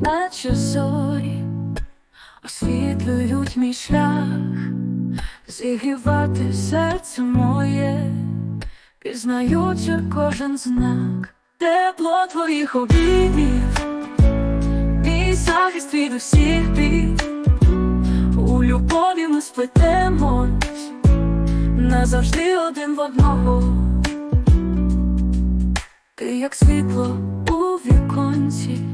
наче зорі, освітлюють мій шлях, зігрівати серце моє, пізнаючи кожен знак, тепло твоїх обіймів, мій захист від усіх бід, у любові ми сплетемось, назавжди один в одного. Ти як світло у віконці,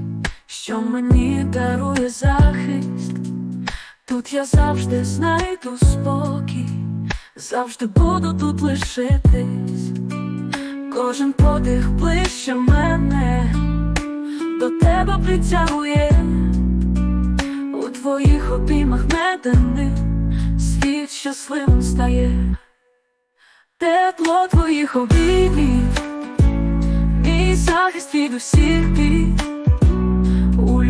що мені дарує захист. Тут я завжди знайду спокій, завжди буду тут лишитись. Кожен подих ближче мене, до тебе притягує, у твоїх обіймах меданих світ щасливим стає, тепло твоїх обіймів. Мій захист від усіх бід У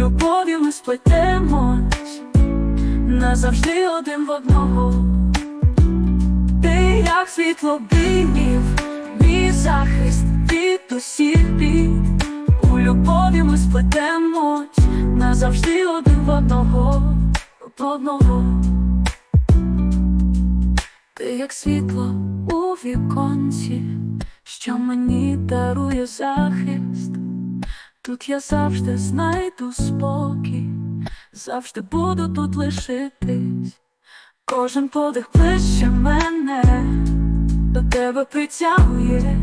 любові ми сплетемось Назавжди один в одного. Ти як світло обіймів Мій захист від усіх бід. У любові ми сплетемось Назавжди один в одного. В одного. Ти як світло у віконці що мені дарує захист, тут я завжди знайду спокій, завжди буду тут лишитись, кожен подих ближче мене, до тебе притягує,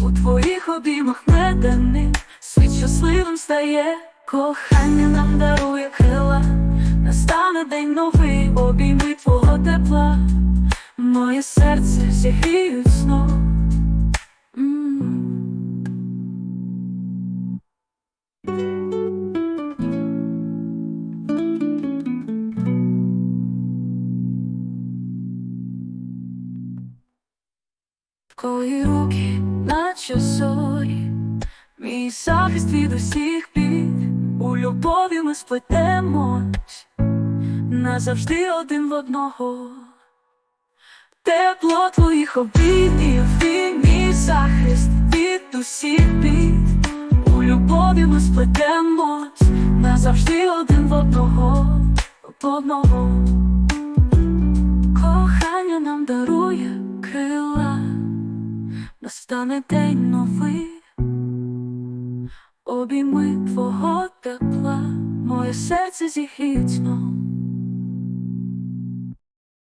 у твоїх обіймах меданих світ щасливим стає, кохання нам дарує крила, настане день новий, обійми твого тепла. Моє серце зігріють знов Твої руки, наче зорі, мій захист від усіх бід, у любові ми сплетемось, назавжди один в одного. Тепло твоїх обіймів і мій захист від усіх бід. У любові ми сплетемось назавжди один в одного, в одного настане день новий Обійми твого тепла, моє серце зігідно.